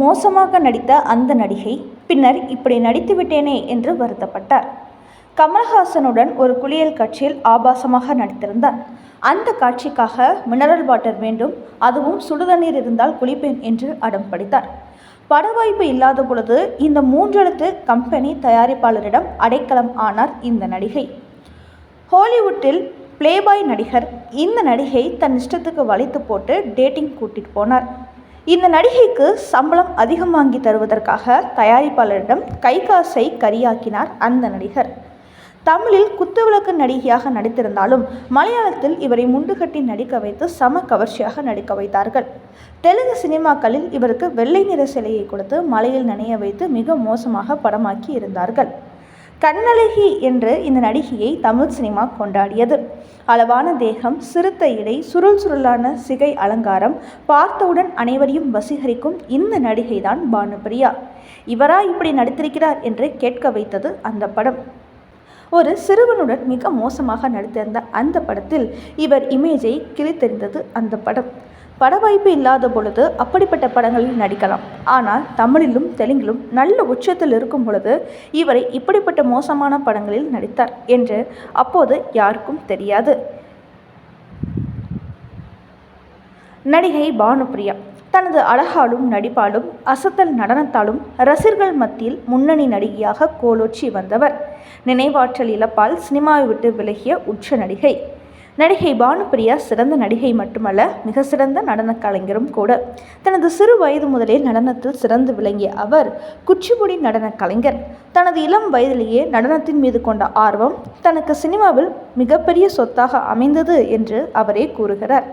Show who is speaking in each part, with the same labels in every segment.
Speaker 1: மோசமாக நடித்த அந்த நடிகை பின்னர் இப்படி நடித்துவிட்டேனே என்று வருத்தப்பட்டார். கமல்ஹாசனுடன் ஒரு குளியல் காட்சியில் ஆபாசமாக நடித்திருந்தார் அந்த காட்சிக்காக மினரல் வாட்டர் வேண்டும் அதுவும் சுடுதண்ணீர் இருந்தால் குளிப்பேன் என்று அடம் படித்தார். பட வாய்ப்பு இல்லாத பொழுது இந்த மூன்றெழுத்து கம்பெனி தயாரிப்பாளரிடம் அடைக்கலம் ஆனார் இந்த நடிகை. ஹாலிவுட்டில் பிளேபாய் நடிகர் இந்த நடிகை தன் இஷ்டத்துக்கு வளைத்து போட்டு டேட்டிங் கூட்டிட்டு போனார். இந்த நடிகைக்கு சம்பளம் அதிகம் வாங்கி தருவதற்காக தயாரிப்பாளரிடம் கை காசை கரியாக்கினார் அந்த நடிகர். தமிழில் குத்துவிளக்கு நடிகையாக நடித்திருந்தாலும் மலையாளத்தில் இவரை முண்டுகட்டி நடிக்க வைத்து சம கவர்ச்சியாக நடிக்க வைத்தார்கள். தெலுங்கு சினிமாக்களில் இவருக்கு வெள்ளை நிற சிலையை கொடுத்து மலையில் நனைய வைத்து மிக மோசமாக படமாக்கி இருந்தார்கள். கண்ணழகி என்று இந்த நடிகையை தமிழ் சினிமா கொண்டாடியது. அளவான தேகம் சிறுத்த இடை சுருள் சுருளான சிகை அலங்காரம் பார்த்தவுடன் அனைவரையும் வசீகரிக்கும் இந்த நடிகைதான் பானுபிரியா இவரா இப்படி நடித்திருக்கிறார் என்று கேட்க வைத்தது அந்த படம். ஒரு சிறுவனுடன் மிக மோசமாக நடித்திருந்த அந்த படத்தில் இவர் இமேஜை கிழித்தெறிந்தது அந்த படம். பட வாய்ப்பு இல்லாத பொழுது அப்படிப்பட்ட படங்களில் நடிக்கலாம். ஆனால் தமிழிலும் தெலுங்கிலும் நல்ல உச்சத்தில் இருக்கும் பொழுது இவரை இப்படிப்பட்ட மோசமான படங்களில் நடித்தார் என்று அப்போது யாருக்கும் தெரியாது. நடிகை பானுப்ரியா. தனது அழகாலும் நடிப்பாலும் அசத்தல் நடனத்தாலும் ரசிகர்கள் மத்தியில் முன்னணி நடிகையாக கோலோச்சி வந்தவர். நினைவாற்றல் இழப்பால் சினிமாவை விட்டு விலகிய உச்ச நடிகை. நடிகை பானுப்பிரியா சிறந்த நடிகை மட்டுமல்ல மிக சிறந்த நடனக் கலைஞரும் கூட. தனது சிறு வயது முதலே நடனத்தில் சிறந்து விளங்கிய அவர் குச்சிப்புடி நடனக் கலைஞர். தனது இளம் வயதிலேயே நடனத்தின் மீது கொண்ட ஆர்வம் தனக்கு சினிமாவில் மிகப்பெரிய சொத்தாக அமைந்தது என்று அவரே கூறுகிறார்.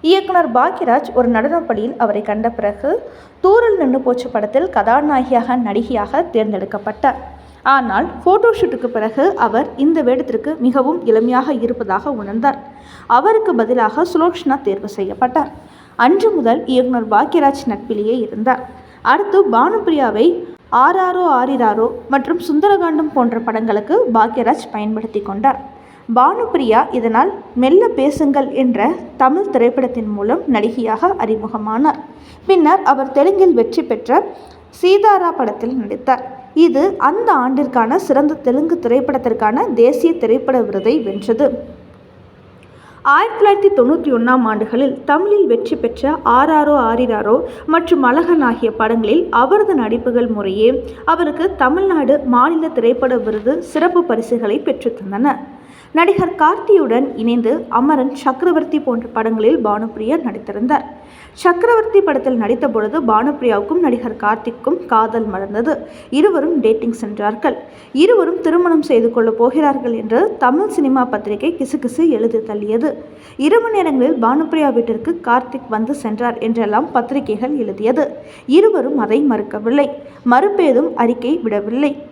Speaker 1: இயக்குனர் பாக்யராஜ் ஒரு நடனப்பள்ளியில் அவரை கண்ட பிறகு தூரல் நின்று போச்சு படத்தில் கதாநாயகியாக நடிகையாக தேர்ந்தெடுக்கப்பட்டார். ஆனால் ஃபோட்டோஷூட்டுக்கு பிறகு அவர் இந்த வேடத்திற்கு மிகவும் இளமையாக இருப்பதாக உணர்ந்தார். அவருக்கு பதிலாக சுலோக்ஷனா தேர்வு செய்யப்பட்டார். அன்று முதல் இயக்குனர் பாக்யராஜ் நட்பிலேயே இருந்தார். அடுத்து பானுப்பிரியாவை ஆராரோ ஆரிராரோ மற்றும் சுந்தரகாண்டம் போன்ற படங்களுக்கு பாக்யராஜ் பயன்படுத்தி கொண்டார். பானுப்பிரியா இதனால் மெல்ல பேசுங்கள் என்ற தமிழ் திரைப்படத்தின் மூலம் நடிகையாக அறிமுகமானார். பின்னர் அவர் தெலுங்கில் வெற்றி பெற்ற சீதாரா படத்தில் நடித்தார். இது அந்த ஆண்டிற்கான சிறந்த தெலுங்கு திரைப்படத்திற்கான தேசிய திரைப்பட விருதை வென்றது. ஆயிரத்தி தொள்ளாயிரத்தி தொண்ணூற்றி ஒன்றாம் ஆண்டுகளில் தமிழில் வெற்றி பெற்ற ஆராரோ ஆரிராரோ மற்றும் அழகன் ஆகிய படங்களில் அவரது நடிப்புகள் முறையே அவருக்கு தமிழ்நாடு மாநில திரைப்பட விருது சிறப்பு பரிசுகளை பெற்றுத்தந்தன நடிகர் கார்த்தியுடன் இணைந்து அமரன் சக்கரவர்த்தி போன்ற படங்களில் பானுப்பிரியா நடித்திருந்தார். சக்கரவர்த்தி படத்தில் நடித்த பொழுது பானுப்பிரியாவுக்கும் நடிகர் கார்த்திக்கும் காதல் மலர்ந்தது. இருவரும் டேட்டிங் சென்றார்கள். இருவரும் திருமணம் செய்து கொள்ளப் போகிறார்கள் என்று தமிழ் சினிமா பத்திரிகை கிசுகிசு எழுதி தள்ளியது. இரவு நேரங்களில் பானுப்பிரியா வீட்டிற்கு கார்த்திக் வந்து சென்றார் என்றெல்லாம் பத்திரிகைகள் எழுதியது. இருவரும் அதை மறுக்கவில்லை. மறுப்பேதும் அறிக்கை விடவில்லை.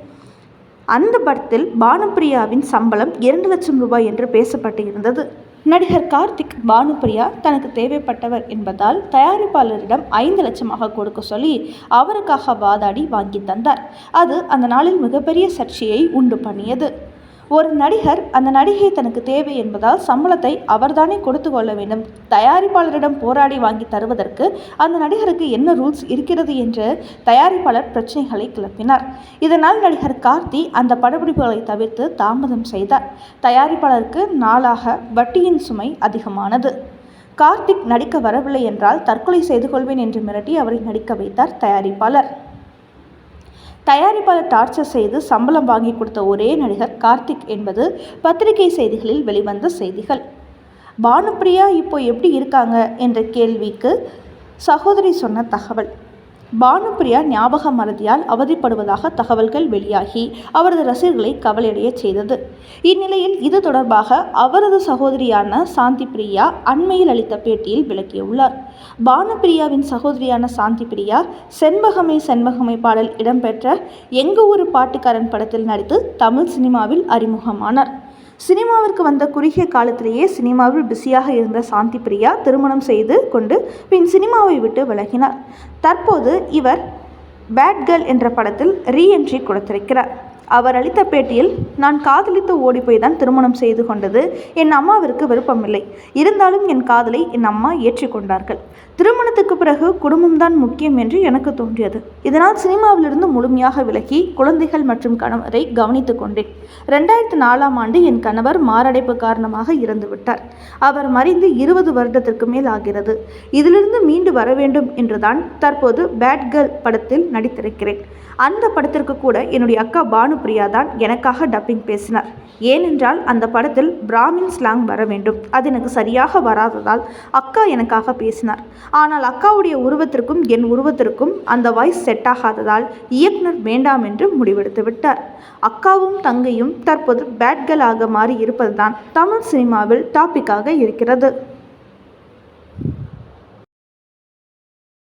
Speaker 1: அந்த படத்தில் பானுப்பிரியாவின் சம்பளம் இரண்டு லட்சம் ரூபாய் என்று பேசப்பட்டு இருந்தது நடிகர் கார்த்திக் பானுப்பிரியா தனக்கு தேவைப்பட்டவர் என்பதால் தயாரிப்பாளரிடம் ஐந்து லட்சமாக கொடுக்க சொல்லி அவருக்காக வாதாடி வாங்கி தந்தார். அது அந்த நாளில் மிகப்பெரிய சர்ச்சையை உண்டு பண்ணியது. ஒரு நடிகர் அந்த நடிகை தனக்கு தேவை என்பதால் சம்பளத்தை அவர்தானே கொடுத்து கொள்ள வேண்டும். தயாரிப்பாளரிடம் போராடி வாங்கி தருவதற்கு அந்த நடிகருக்கு என்ன ரூல்ஸ் இருக்கிறது என்று தயாரிப்பாளர் பிரச்சனைகளை கிளப்பினார். இதனால் நடிகர் கார்த்தி அந்த படப்பிடிப்புகளை தவிர்த்து தாமதம் செய்தார். தயாரிப்பாளருக்கு நாளாக வட்டியின் சுமை அதிகமானது. கார்த்திக் நடிக்க வரவில்லை என்றால் தற்கொலை செய்து கொள்வேன் என்று மிரட்டி அவரை நடிக்க வைத்தார் தயாரிப்பாளர். தயாரிப்பாளர் டார்ச்சர் செய்து சம்பளம் வாங்கி கொடுத்த ஒரே நடிகர் கார்த்திக் என்பது பத்திரிகை செய்திகளில் வெளிவந்த செய்திகள். பானுப்பிரியா இப்போ எப்படி இருக்காங்க? என்ற கேள்விக்கு சகோதரி சொன்ன தகவல். பானுப்பிரியா ஞாபக மறதியால் அவதிப்படுவதாக தகவல்கள் வெளியாகி அவரது ரசிகர்களை கவலையடைய செய்தது. இந்நிலையில் இது தொடர்பாக அவரது சகோதரியான சாந்தி பிரியா அண்மையில் அளித்த பேட்டியில் விளக்கியுள்ளார். பானுப்பிரியாவின் சகோதரியான சாந்தி பிரியா செண்பகமே செண்பகமே பாடல் இடம்பெற்ற எங்க ஒரு பாட்டுக்காரன் படத்தில் நடித்து தமிழ் சினிமாவில் அறிமுகமானார். சினிமாவிற்கு வந்த குறுகிய காலத்திலேயே சினிமாவில் பிஸியாக இருந்த சாந்தி பிரியா திருமணம் செய்து கொண்டு பின் சினிமாவை விட்டு விலகினார். தற்போது இவர் பேட் கேர்ள் என்ற படத்தில் ரீஎன்ட்ரி கொடுத்திருக்கிறார். அவர் அளித்த பேட்டியில் நான் காதலித்து ஓடிப்போய் தான் திருமணம் செய்து கொண்டது. என் அம்மாவிற்கு விருப்பமில்லை. இருந்தாலும் என் காதலை என் அம்மா ஏற்றிக்கொண்டார்கள் திருமணத்துக்கு பிறகு குடும்பம்தான் முக்கியம் என்று எனக்கு தோன்றியது. இதனால் சினிமாவிலிருந்து முழுமையாக விலகி குழந்தைகள் மற்றும் கணவரை கவனித்துக் கொண்டேன். ரெண்டாயிரத்து நாலாம் ஆண்டு என் கணவர் மாரடைப்பு காரணமாக இறந்துவிட்டார். அவர் மறைந்து இருபது வருடத்திற்கு மேல் ஆகிறது. இதிலிருந்து மீண்டு வர வேண்டும் என்றுதான் தற்போது பேட் கேர்ள் படத்தில் நடித்திருக்கிறேன். அந்த படத்திற்கு கூட என்னுடைய அக்கா பானு பானுபிரியா தான் எனக்காக டப்பிங் பேசினார். ஏனென்றால் அந்த படத்தில் பிராமின் ஸ்லாங் வர வேண்டும். அது எனக்கு சரியாக வராததால் அக்கா எனக்காக பேசினார். ஆனால் அக்காவுடைய உருவத்திற்கும் என் உருவத்திற்கும் அந்த வாய்ஸ் செட் ஆகாததால் இயக்குனர் வேண்டாம் என்று முடிவெடுத்து விட்டார். அக்காவும் தங்கையும் தற்போது பேட்களாக மாறி இருப்பதுதான் தமிழ் சினிமாவில் டாப்பிக்காக இருக்கிறது.